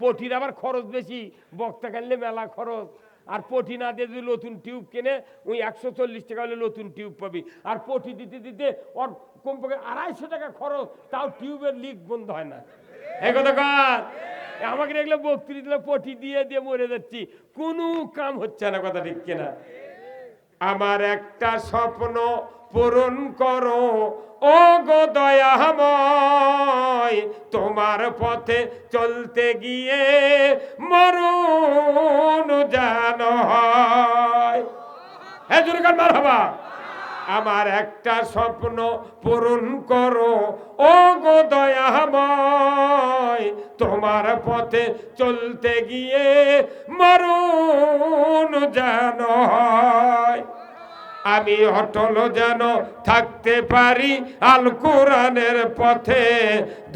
পটির আবার খরচ বেশি, বক্তা কানলে মেলা খরচ। আর পটি না দিয়ে যদি নতুন টিউব কেনে, ওই একশো চল্লিশ টাকা হলে নতুন টিউব পাবি। আর পটি দিতে দিতে ওর কমপক্ষে আড়াইশো টাকা খরচ, তাও টিউবের লিক বন্ধ হয় না। আমাকে দেখলে বক্তৃ দিলে, পটি দিয়ে দিয়ে মরে যাচ্ছি। কোনো কাম হচ্ছে না কথা ঠিক কিনা। আমার একটা স্বপ্ন পূরণ করো। ও গো দয়াময়, তোমার পথে চলতে গিয়ে মরণ যেন হয়। হ্যাঁ মার হবা আমার একটা স্বপ্ন পূরণ করো। ও গো দয়াময়, তোমার পথে চলতে গিয়ে মরণ যেন হয়। আমি অটল যেন থাকতে পারি আল কোরআনের পথে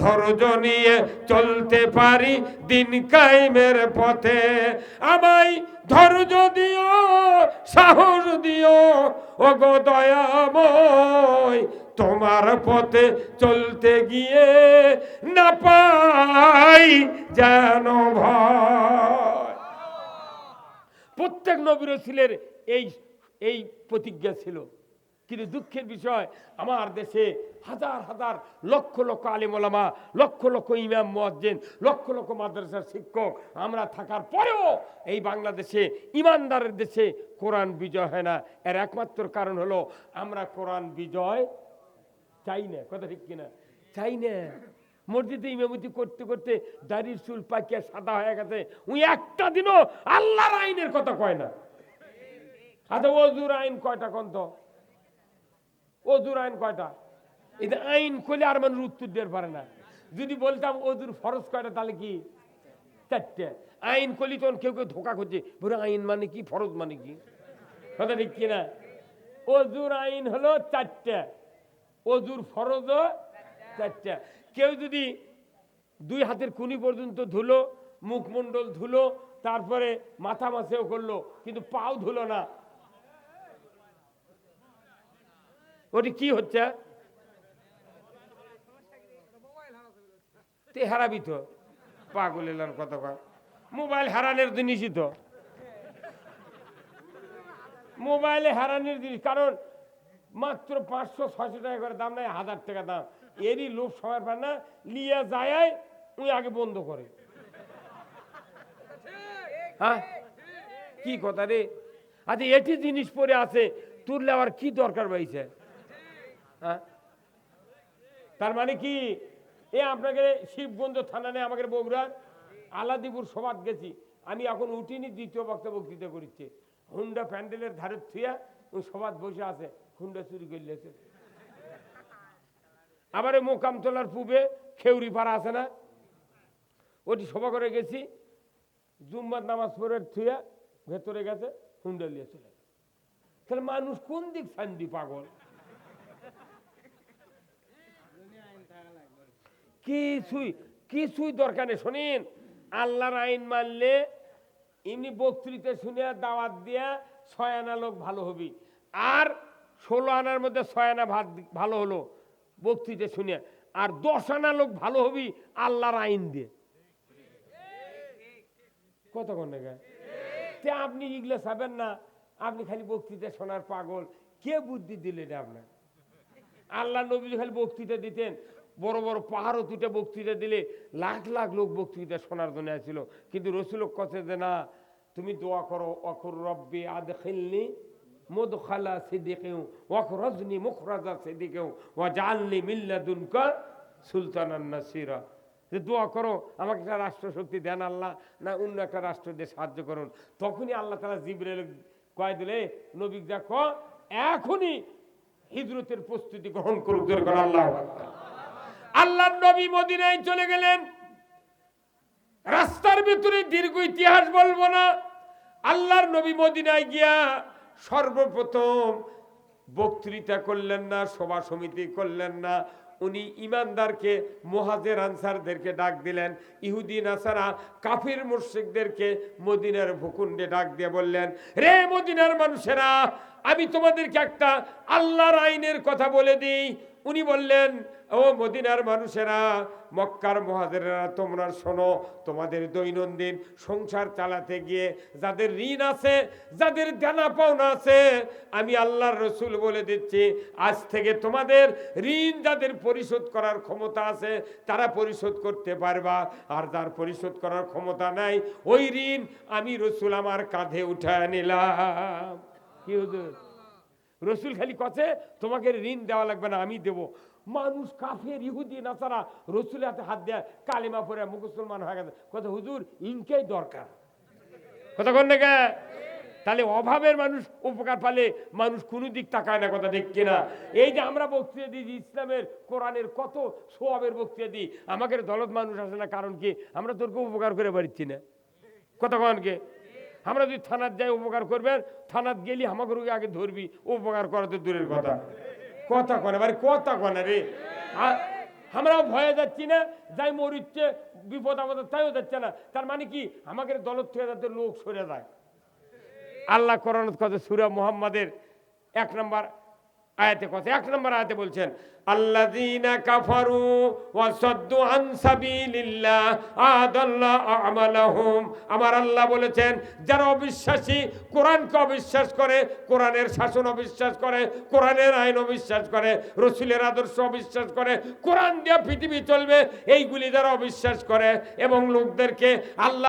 ধৈর্য নিয়ে চলতে পারি, দিন কাইমের পথে। আমায় ধৈর্য দিও, সাহস দিও ও গো দয়াময়, তোমার পথে চলতে গিয়ে না পাই যেন ভয়। প্রত্যেক নবীর ছিলের এই এই প্রতিজ্ঞা ছিল। কিন্তু দুঃখের বিষয়, আমার দেশে হাজার হাজার লক্ষ লক্ষ আলিমলামা লক্ষ লক্ষ ইমাম, মুয়াজ্জিন, লক্ষ লক্ষ মাদ্রাসার শিক্ষক, আমরা থাকার পরেও এই বাংলাদেশে, ইমানদারের দেশে কোরআন বিজয় হয় না। এর একমাত্র কারণ হলো, আমরা কোরআন বিজয় চাই না। কথা ঠিক কিনা? চাই না। মসজিদে ইমামতি করতে করতে দাড়ির চুল পাকিয়া সাদা হয়ে গেছে। উনি একটা দিনও আল্লাহর আইনের কথা কয় না। আচ্ছা অজুর আইন কয়টা কন্ত? অজুর আইন কয়টা? এটা আইন করলে আর মানুষ উত্তর দিতে পারে না। যদি বলতাম অজুর ফরজ কয়টা, তাহলে কি? চারটে। আইন করলি তখন কেউ কেউ ধোকা করছে বলে, আইন মানে কি, ফরজ মানে কি? কথা ঠিক কিনা? অজুর আইন হলো চারটে। অজুর ফরজ চারটে। কেউ যদি দুই হাতের কুনি পর্যন্ত ধুলো, মুখমণ্ডল ধুলো, তারপরে মাথা মাছেও করল, কিন্তু পাও ধুলো না ওটি কি হচ্ছে? তে হারাবি তো। পাগল এলার কথা মোবাইল হারানোর জিনিসই তো মোবাইলে হারানোর জিনিস কারণ মাত্র পাঁচশো, ছয়শো টাকা করে দাম নাই হাজার টাকা দাম। এরই লোক সময় পায় না লিয়া যায় উনি আগে বন্ধ করে। হ্যাঁ? কি কথা রে? আচ্ছা এটি জিনিস পরে আছে। তুললে আবার কি দরকার পাইছে হ্যাঁ? তার মানে কি? এ আপনাকে শিবগঞ্জ থানা নেই, আমাকে বগুড়ার আলাদিপুর সবাদ গেছি। আমি এখন উঠিনি, দ্বিতীয় বক্তা বক্তৃতা করছে হুন্ডা প্যান্ডেলের ধারে থুয়া ওই সবাদ বসে আছে, হুন্ডা চুরি করলেছে আবার এই মোকামতলার পূবে খেউরি পাড়া আছে না? ওটি সভা করে গেছি, জুম্মার নামাজ পড়ে থুয়া ভেতরে গেছে, হুন্ডা নিয়ে চলে তাহলে মানুষ কোন দিক শান্তি পাগল? কিছুই কিছুই দরকার নেই। শোনেন, আল্লাহর আইন মানলে এমনি বক্তৃতা শুনে দাওয়াত দিয়া ছয় আনা লোক ভালো হবি। আর ষোলো আনার মধ্যে ছয় আনা ভাত ভালো হলো বক্তৃতা শুনে আর দশ আনা লোক ভালো হবি আল্লাহর আইন দিয়ে। কতক্ষণ দেখা তে আপনি এগুলো চাবেন না, আপনি খালি বক্তৃতা শোনার পাগল। কে বুদ্ধি দিলেন আপনার? আল্লাহ নবী খালি বক্তৃতা দিতেন। বড় বড় পাহাড়ও তুটে বক্তৃতা দিলে লাখ লাখ লোক বক্তৃতা শোনার জন্য আসছিল কিন্তু রসুল কথা যে, না, তুমি দোয়া করো, অখর রব্বি আদ খেলনি মদ খালা সিদ্দিকেও ওয়াখরজনি মুখরাজা সিদ্দিকেও ওয়া জালনি মিল্লাদুনকা সুলতানান নাসিরা। যে দোয়া করো, আমাকে একটা রাষ্ট্রশক্তি দেন আল্লাহ, না অন্য একটা রাষ্ট্র দিয়ে সাহায্য করুন। তখনই আল্লাহ তালা জিবরেল কয় দিলে, নবী দেখো, এখনই হিজরতের প্রস্তুতি গ্রহণ করুক। আল্লাহ আল্লাহ নবী মদিনায় চলে গেলেন। রাস্তার ভিতরে দীর্ঘ ইতিহাস বলব না। আল্লাহর নবী মদিনায় গিয়া সর্বপ্রথম বক্তৃতা করলেন না, সভা সমিতি করলেন না। উনি ইমানদারকে, মহাজের আনসারদেরকে ডাক দিলেন। ইহুদি, নাসারা, কাফির মুর্শিকদেরকে মদিনার ভূকুণ্ডে ডাক দিয়ে বললেন, রে মদিনার মানুষেরা, আমি তোমাদেরকে একটা আল্লাহর আইনের কথা বলে দিই। উনি বললেন ও মদিনার মানুষেরা, মক্কার মহাজেরা তোমরা শোনো, তোমাদের দৈনন্দিন সংসার চালাতে গিয়ে যাদের ঋণ আছে, যাদের দেনা পাওনা আছে, আমি আল্লাহর রসুল বলে দিচ্ছি, আজ থেকে তোমাদের ঋণ যাদের পরিশোধ করার ক্ষমতা আছে, তারা পরিশোধ করতে পারবা। আর যার পরিশোধ করার ক্ষমতা নাই, ওই ঋণ আমি রসুল আমার কাঁধে উঠায় নিলাম। কি রসুল খালি কছে, তোমাকে ঋণ দেওয়া লাগবে না, আমি দেব। মানুষ কাফের, ইহুদি, নাসারা, রসুলের হাতে হাত দেয়, কালিমা পরে মুসলমান হয়ে গেছে। কথা হুজুর, ইনকেই দরকার। কথা কোন তাহলে অভাবের মানুষ উপকার পালে মানুষ কোনো দিক তাকায় না কথা ঠিক কিনা? এই যে আমরা বক্তৃতা দিই ইসলামের, কোরআনের কত সোয়াবের বক্তৃতা দিই, আমাদের দলত মানুষ আসে না, কারণ কি? আমরা তোরকে উপকার করে পারছি না। কতক্ষণকে আমরা যদি থানার যাই, উপকার করবেন থানার গেলি আমাকে আগে ধরবি, উপকার করা তো দূরের কথা। কথা কনে বারে কথা কনে রে। আমরাও ভয়ে যাচ্ছি না, যাই মরিচ্ছে, বিপদ আমাদের তাইও যাচ্ছে না। তার মানে কি? আমাদের দলত থেকে যাতে লোক সরে যায়। আল্লাহ কোরআন কথা সুরা মোহাম্মদের এক নম্বর আয়াতে কথা এক নম্বর আয়াতে বলছেন, আল্লাযীনা কাফারু ওয়া সাদ্দু আন সাবিলিল্লাহ আদাল্লা আমালাহুম। আমার আল্লাহ বলেছেন, যারা অবিশ্বাসী, কোরআনকে অবিশ্বাস করে, কোরআনের শাসন অবিশ্বাস করে, কোরআনের আইন অবিশ্বাস করে, রসুলের আদর্শ অবিশ্বাস করে, কোরআন দিয়ে পৃথিবী চলবে, এইগুলি যারা অবিশ্বাস করে এবং লোকদেরকে আল্লাহ